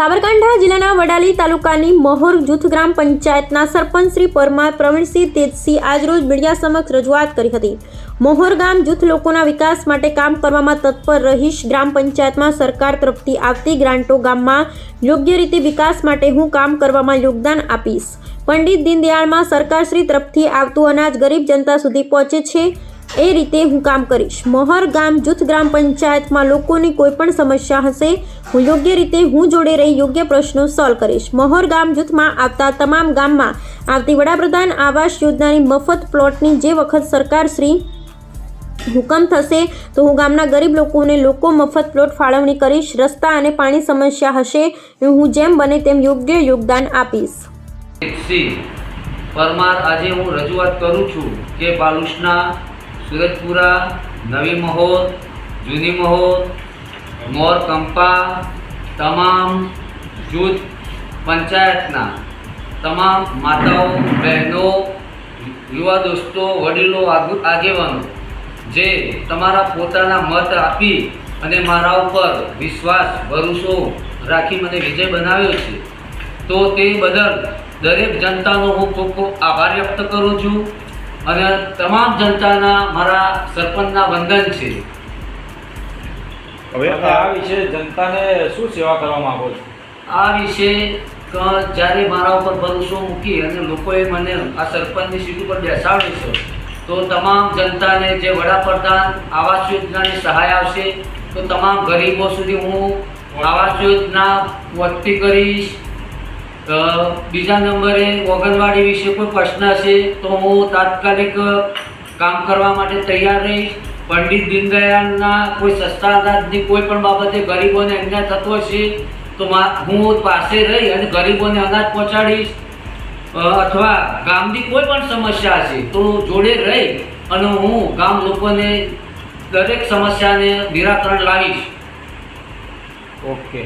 સાબરકાંઠા જિલ્લાના વડાલી તાલુકાની મહોર જૂથ ગ્રામ પંચાયતના સરપંચ શ્રી પરમાર પ્રવીણસિંહ તેજસિંહ આજરોજ મીડિયા સમક્ષ રજૂઆત કરી હતી. મહોર ગામ જૂથ લોકોના વિકાસ માટે કામ કરવામાં તત્પર રહીશ ગ્રામ પંચાયતમાં સરકાર તરફથી આવતી ગ્રાન્ટો ગામમાં યોગ્ય રીતે વિકાસ માટે હું કામ કરવામાં યોગદાન આપીશ. પંડિત દીનદયાળમાં સરકારશ્રી તરફથી આવતું અનાજ ગરીબ જનતા સુધી પહોંચે છે. એ રીતે હું કામ કરીશ. મોહર ગામ જૂથ ગ્રામ પંચાયતમાં લોકોની કોઈ પણ સમસ્યા હશે, હું યોગ્ય રીતે હું જોડે રહી યોગ્ય પ્રશ્નો સોલ્વ કરીશ. મોહર ગામ જૂથમાં આવતા તમામ ગામમાં આવતી વડાપ્રધાન આવાસ યોજનાની મફત પ્લોટની જે વખત સરકાર શ્રી હુકમ થશે, તો હું ગામના ગરીબ લોકોને લોકો મફત પ્લોટ ફાળવણી કરીશ, રસ્તા અને પાણી સમસ્યા હશે હું જેમ બને તેમ યોગ્ય યોગદાન આપીશ. પરમાર, આજે હું રજૂઆત કરું છું કે બાલુશના સુરજપુરા નવી મહોર, જૂની મહોર, મોર કંપા, તમામ જૂથ પંચાયતના તમામ માતાઓ, બહેનો, યુવા દોસ્તો, વડીલો, આગુ- આગેવાનો, જે તમારા પોતાના મત આપી અને મારા ઉપર વિશ્વાસ, ભરોસો રાખી મને વિજય બનાવ્યો છે, તો તે બદલ દરેક જનતાનો હું ખૂબ ખૂબ આભાર વ્યક્ત કરું છું. અને તમામ જનતાના મારા સરપંચના વંદન છે. હવે આ વિશે જનતાને શું સેવા કરવા માંગો છો? આ વિશે જ્યારે મારા ઉપર ભરોસો મૂકી અને લોકોએ મને આ સરપંચની સીટ ઉપર બેસાડી છે તો તમામ જનતાને જે વડાપ્રધાન આવાસ યોજનાની સહાય આવશે તો તમામ ગરીબો સુધી હું આવાસ યોજના વધતી કરીશ બીજા નંબરે ઓગણવાડી વિશે કોઈ પ્રશ્ન હશે તો હું તાત્કાલિક કામ કરવા માટે તૈયાર રહીશ. પંડિત દીનદયાળના કોઈ સસ્તા અનાજની કોઈ પણ બાબતે ગરીબોને અન્યાય થતો હશે તો હું પાસે રહી અને ગરીબોને અનાજ પહોંચાડીશ. અથવા ગામની કોઈ પણ સમસ્યા હશે તો જોડે રહી અને હું ગામ લોકોને દરેક સમસ્યાને નિરાકરણ લાવીશ. ઓકે.